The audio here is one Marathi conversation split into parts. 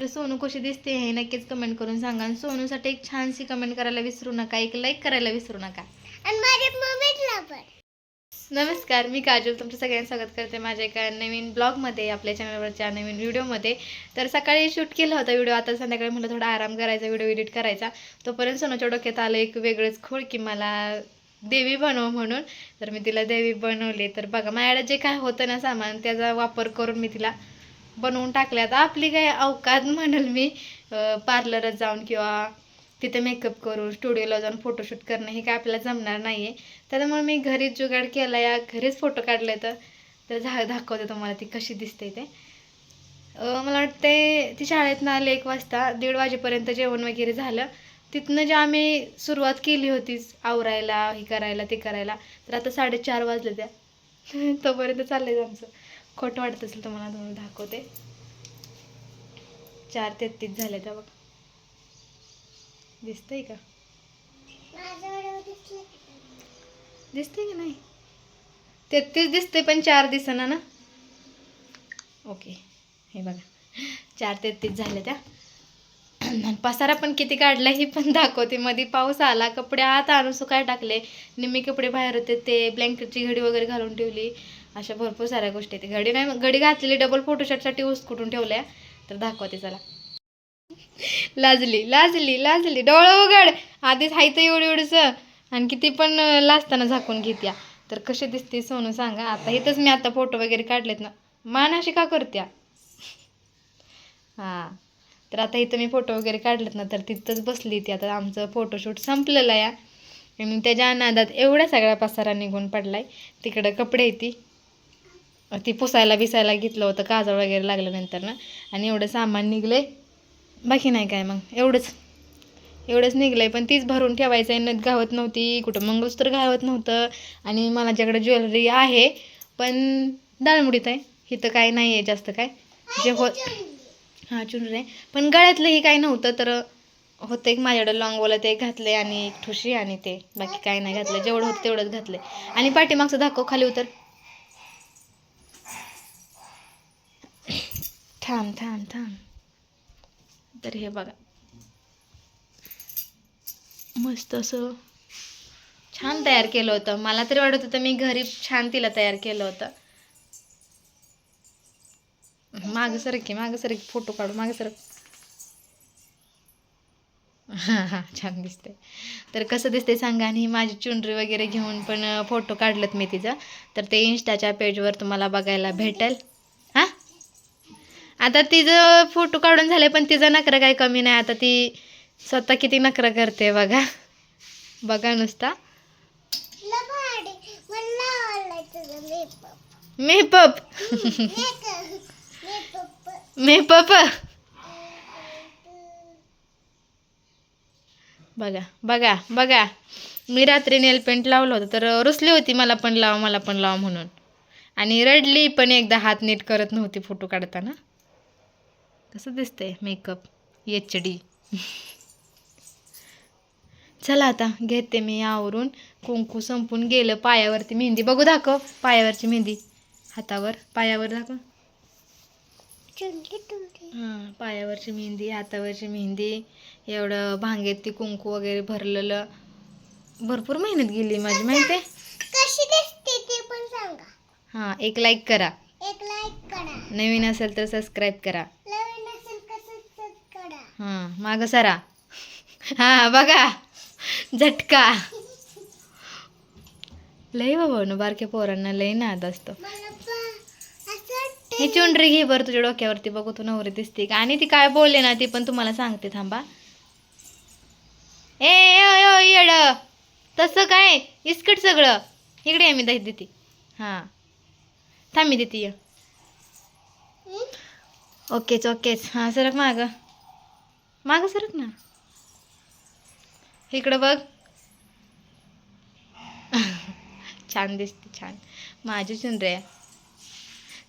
तर सोनू कशी दिसते हे नक्कीच कमेंट करून सांगा. आणि सोनूसाठी एक छानशी कमेंट करायला विसरू नका एक लाईक करायला विसरू नका. आणि माझ्या मम्मीला पण नमस्कार मी काजल तुमचं सगळ्यांचं स्वागत करते माझ्या एका नवीन ब्लॉगमध्ये आपल्या चॅनलवरच्या नवीन व्हिडिओमध्ये तर सकाळी शूट केला होता व्हिडिओ आता संध्याकाळी म्हटलं थोडा आराम करायचा व्हिडिओ एडिट करायचा. तोपर्यंत सोनूच्या डोक्यात आलं एक वेगळंच खोड की मला देवी बनव म्हणून. तर मी तिला देवी बनवली. तर बघा माझ्याकडे जे काय होतं ना सामान त्याचा वापर करून मी तिला बनवून टाकल्या आता आपली काय अवकात म्हणेल मी पार्लरात जाऊन किंवा तिथे मेकअप करून स्टुडिओला जाऊन फोटोशूट करणं हे काय आपल्याला जमणार नाही आहे त्याच्यामुळे मी घरीच जुगाड केला. या घरीच फोटो काढले तर तर झा दाखवते तुम्हाला ती कशी दिसते ते. मला वाटते ती शाळेतनं आले एक वाजता दीड वाजेपर्यंत जेवण वगैरे झालं. तिथनं जे आम्ही सुरुवात केली होती आवरायला हे करायला ते करायला तर आता साडेचार वाजले त्या. तोपर्यंत चाललंय आमचं. खोटं वाटत असेल तर मला तुम्हाला दाखवते. चार तेहतीस झाले त्या बघ. दिसतंय का? दिसतंय का की नाही? तेहतीस दिसते पण चार दिसना ना? ओके. हे बघा. चार तेहतीस झाले त्या पसारा पण किती काढला ही पण दाखवते. मध्ये पाऊस आला कपडे आत आणून सुकाय टाकले. निम्मी कपडे बाहेर होते ते ब्लँकेटची घडी वगैरे घालून ठेवली. अशा भरपूर साऱ्या गोष्टी आहेत. घडी नाही घडी घातलेली डबल फोटोशॉटसाठी ऊस कुठून ठेवल्या? तर दाखवते चला. लाजली लाजली लाजली. डोळं उघड. आधीच हायचं एवढी एवढं आणखी आणि किती पण लाजताना झाकून घेत्या. तर कशी दिसते सोनू सांगा. आता इथंच मी आता फोटो वगैरे काढलेत ना. मान अशी का करत्या? हां. तर आता इथं मी फोटो वगैरे काढलेत ना तर तिथंच बसली ती. आता आमचं फोटोशूट संपलेलं या आणि त्याच्या अनादात एवढ्या सगळ्या पसारा निघून पडलाय. तिकडं कपडे आहेत ती पुसायला बिसायला घेतलं होतं काजळ वगैरे लागल्यानंतर ना. आणि एवढं सामान निघलंय. बाकी नाही काय मग. एवढंच. एवढंच निघलंय. पण तीच भरून ठेवायचं आहे नथ गावत नव्हती. कुठं मंगळसूत्र गावत नव्हतं. आणि मला ज्याकडे ज्वेलरी आहे. पण दाळमुडीत आहे. इथं काय नाही आहे जास्त काय. जे हो हां चुनरी आहे. पण गळ्यातलंही काय नव्हतं तर होतं एक माझ्याकडं लॉंगवाला ते घातले आणि एक ठुशी आणि ते. बाकी काय नाही घातलं जेवढं होतं तेवढंच घातलं आणि पाठीमागचं धाको खाली उतर. थांब थांब थांब. तर हे बघा. मस्त असं छान तयार केलं होतं. मला तरी वाटत होतं मी घरी छान तिला तयार केलं होतं. मागं सरक की मागं फोटो काढू मागं सर हां हां छान दिसते तर कसं दिसते सांगा आणि माझी चुनरी वगैरे घेऊन पण फोटो काढलेत मी तिचा. तर ते इन्स्टाच्या पेजवर तुम्हाला बघायला भेटेल. आता तिचं फोटो काढून झाले पण तिचं नखरा काही कमी नाही. आता ती स्वतः किती नखरा करते बघा. बघा नुसता. मेपप मेपप बघा बघा बघा. मी रात्री नेल पेंट लावलं होतं तर रुसली होती मला पण लावा मला पण लावा म्हणून. आणि रडली पण एकदा हात नीट करत नव्हती फोटो काढताना. कसं दिसतंय मेकअप एच डी चला आता घेते मी आवरून. कुंकू संपून गेलं पायावरती मेहंदी. बघू दाखव पायावरची मेहंदी. हातावर. पायावर दाखव. हां पायावरची मेहंदी हातावरची मेहंदी. एवढं भांगेत ती कुंकू वगैरे भरलेलं. भरपूर मेहनत गेली माझी माहिती आहे कशी दिसते ते पण सांगा. हां एक लाईक करा. एक लाईक करा. नवीन असेल तर सबस्क्राईब करा नवीन असेल कसं करा हां मागं सरा. हां बघा. झटका. लय बाबा न बारक्या पोरांना लय ना असतो. मला ही चुंडरी घे बरं तुझ्या डोक्यावरती बघू तू नवरी दिसते का? आणि ती काय बोलले ना ती पण तुम्हाला सांगते थांबा. ए येड. तसं काय? इस्कट सगळं. इकडे आम्ही मी दही देते. हां. थांबी देते ये. ओकेच ओकेच. हां सरक माग. माग सरक ना. इकडं बघ. छान दिसते छान. माझी चुनरी आहे.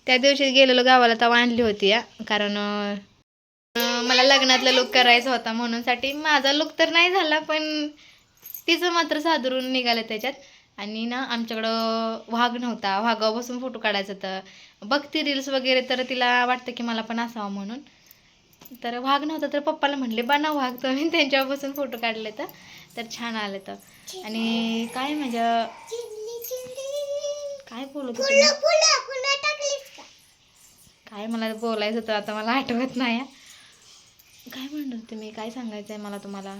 त्या दिवशी गेलेलो गावाला तर आणली होती या कारण मला लग्नातला लुक करायचा होता म्हणून साठी माझा लुक तर नाही झाला पण तिचं मात्र सादरून निघालं त्याच्यात. आणि ना आमच्याकडं वाघ नव्हता. वाघावर बसून फोटो काढायचा तर बघती रील्स वगैरे तर तिला वाटतं की मला पण असावं म्हणून. तर वाघ नव्हता तर पप्पाला म्हणले बनव वाघ. तर मी त्यांच्यापासून फोटो काढले तर तर छान आले तर. आणि काय म्हणजे चिल्ली चिल्ली काय बोलत काय मला बोलायचं होतं आता मला आठवत नाही. काय म्हणत होते मी? काय सांगायचं आहे मला तुम्हाला?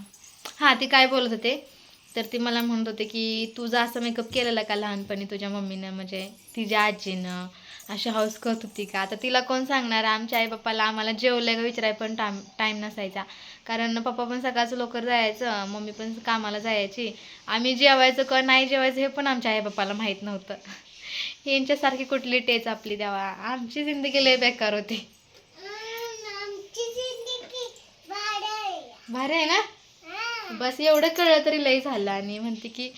हां ती काय बोलत होते? तर ती मला म्हणत होते की तुझा असं मेकअप केलेला का लहानपणी तुझ्या मम्मीनं? म्हणजे तिच्या आजीनं? अशी हाऊस करत होती का? आता तिला कोण सांगणार? आमच्या आई पप्पाला आम्हाला जेवलं का विचाराय पण टाईम टाईम नसायचा. कारण पप्पा पण सकाळचं लवकर जायचं मम्मी पण कामाला जायची. आम्ही जेवायचं का नाही जेवायचं हे पण आमच्या आई पप्पाला माहीत नव्हतं. यांच्यासारखी कुठली टेच आपली द्यावा आमची जिंदगी लय बेकार होती. भारी आहे. ना. बस एवढं कळलं तरी लई झालं आणि म्हणते की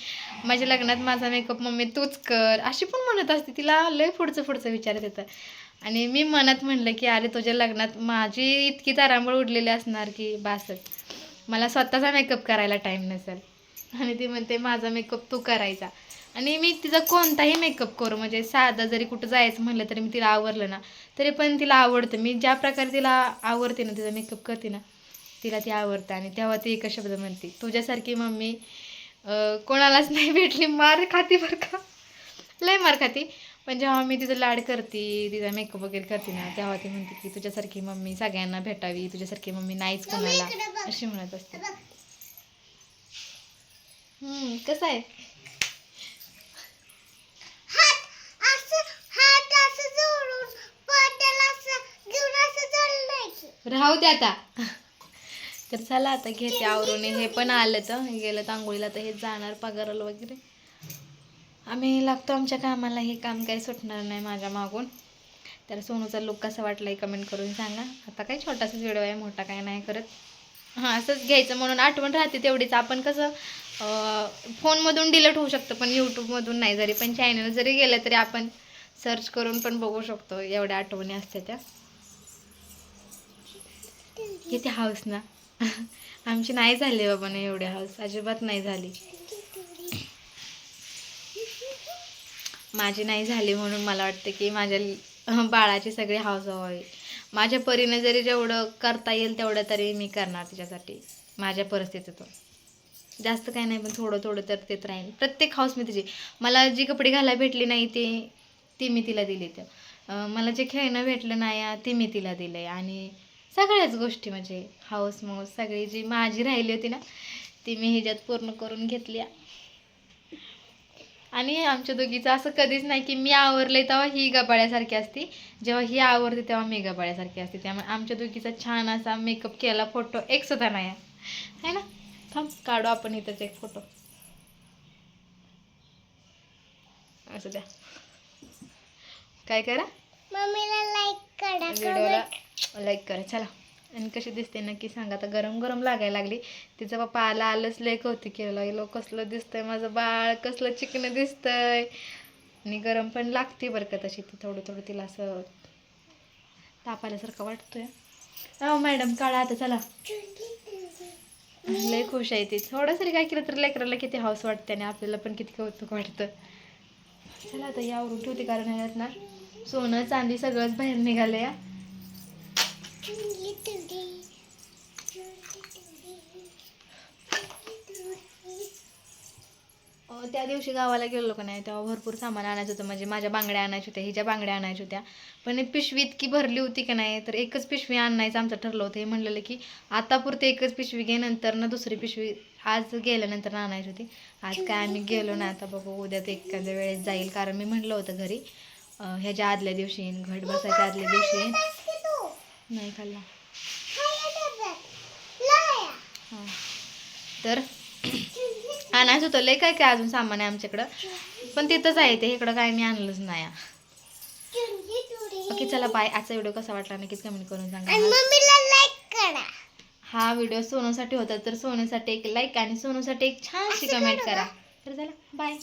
माझ्या लग्नात माझा मेकअप मम्मी तूच कर अशी पण म्हणत असते. तिला लय पुढचं पुढचं विचारत येतं. आणि मी मनात म्हणलं की अरे तुझ्या लग्नात माझी इतकी तारांबळ उडलेली असणार की बासच मला स्वतःचा मेकअप करायला टाईम नसेल. आणि ती म्हणते माझा मेकअप तू करायचा. आणि मी तिचा कोणताही मेकअप करू म्हणजे साधा जरी कुठं जायचं म्हणलं तरी मी तिला आवरलं ना तरी पण तिला आवडतं. मी ज्या प्रकारे तिला आवडते ना तिचा मेकअप करते ना तिला ती आवडतं आणि तेव्हा ती एकच शब्द म्हणते तुझ्यासारखी मम्मी कोणालाच नाही भेटली मार खाती बरं का? लय मार खाती. पण जेव्हा मी तिचं लाड करते तिचा मेकअप वगैरे करते ना तेव्हा ती म्हणते की तुझ्यासारखी मम्मी सगळ्यांना भेटावी तुझ्यासारखी मम्मी नाहीच कोणाला. अशी म्हणत असते. कसं आहे. राहू दे आता. तर चला आता घेते आवरून. हे पण आलं तर हे गेलं तर आंघोळीला तर हे जाणार पगाराला वगैरे. आम्ही लागतो आमच्या कामाला हे काम काही सुटणार नाही माझ्या मागून. तर सोनूचा लुक कसा वाटलाय कमेंट करून सांगा. आता काही छोटासाच व्हिडिओ आहे मोठा काय नाही करत. हां असंच घ्यायचं म्हणून आठवण राहते तेवढीच. आपण कसं फोनमधून डिलीट होऊ शकतं पण यूट्यूबमधून नाही. जरी पण चॅनल जरी गेलं तरी आपण सर्च करून पण बघू शकतो. एवढ्या आठवणी असत्या त्या. किती हाऊस ना. आमची नाही झाली बाबा ना एवढी हाऊस अजिबात नाही झाली. माझी नाही झाली म्हणून मला वाटतं की माझ्या बाळाची सगळी हाऊस व्हावी माझ्या परीने जरी जेवढं करता येईल तेवढं तरी मी करणार तिच्यासाठी माझ्या परिस्थितीतून. जास्त काही नाही पण थोडं थोडं तर देत राहील प्रत्येक हाऊस मी तिची. मला जी कपडे घालायला भेटली नाही ते ती मी तिला दिली. तर मला जे खेळणं भेटलं नाही ते मी तिला दिलं आहे आणि सगळ्याच गोष्टी म्हणजे हाऊस माऊस सगळी जी माझी राहिली होती ना ती मी ह्याच्यात पूर्ण करून घेतली आणि आमच्या दोघीचं असं कधीच नाही की मी आवरले तेव्हा ही गबाळ्यासारखी असती. जेव्हा ही आवरते तेव्हा मी गबाळ्यासारखी असते. त्यामुळे आमच्या दोघीचा छान असा मेकअप केला फोटो एक सुद्धा नाही. आहे ना? थांब काढू आपण इथंच एक फोटो असं द्या. काय करा? मम्मीला लाईक करा. व्हिडिओला लाईक करा चला. आणि कशी दिसते नक्की सांगा. आता गरम गरम लागायला लागली. तिचा पप्पा आला आलंच लय कौतुक केलं. लो कसलं दिसतंय माझं बाळ? कसलं चिकन दिसतंय? आणि गरम पण लागते बरं का तशी. ती थोडं थोडं तिला असं ताप आल्यासारखं वाटतोय. हो मॅडम काढा आता चला. लय खुश आहे ती. थोडं काय केलं तर लेकराला किती हाऊस वाटते आणि आपल्याला पण किती कौतुक वाटतं. चला आता यावरून ठेवते कारण ना. सोनं चांदी सगळंच बाहेर निघालं या त्या दिवशी गावाला गेलो का नाही तेव्हा भरपूर सामान आणायचं होतं. म्हणजे माझ्या बांगड्या आणायच्या होत्या हिच्या बांगड्या आणायच्या होत्या. पण पिशवी इतकी भरली होती का नाही तर एकच पिशवी आणायचं आमचं ठरलं होतं. हे म्हणलेलं की आता पुरते एकच पिशवी घे नंतर ना दुसरी पिशवी आज गेल्यानंतर आणायची होती. आज काय आम्ही गेलो ना आता बघू उद्या ते एखाद्या वेळेस जाईल. कारण मी म्हणलं होतं घरी ह्याच्या आदल्या दिवशी येईन घट बसायच्या आदल्या दिवशी येईन. नाही खाल्ला. हां. तर आणायचं होतं लय काय काय अजून सामान आहे आमच्याकडं? पण तिथंच आहे ते. इकडं काय मी आणलंच नाही. ओके चला बाय. आजचा व्हिडिओ कसा वाटला नक्कीच कमेंट करून सांगा. हा व्हिडिओ सोनूसाठी होता तर सोनूसाठी एक लाईक आणि सोनूसाठी एक छानशी कमेंट करा. तर चला बाय.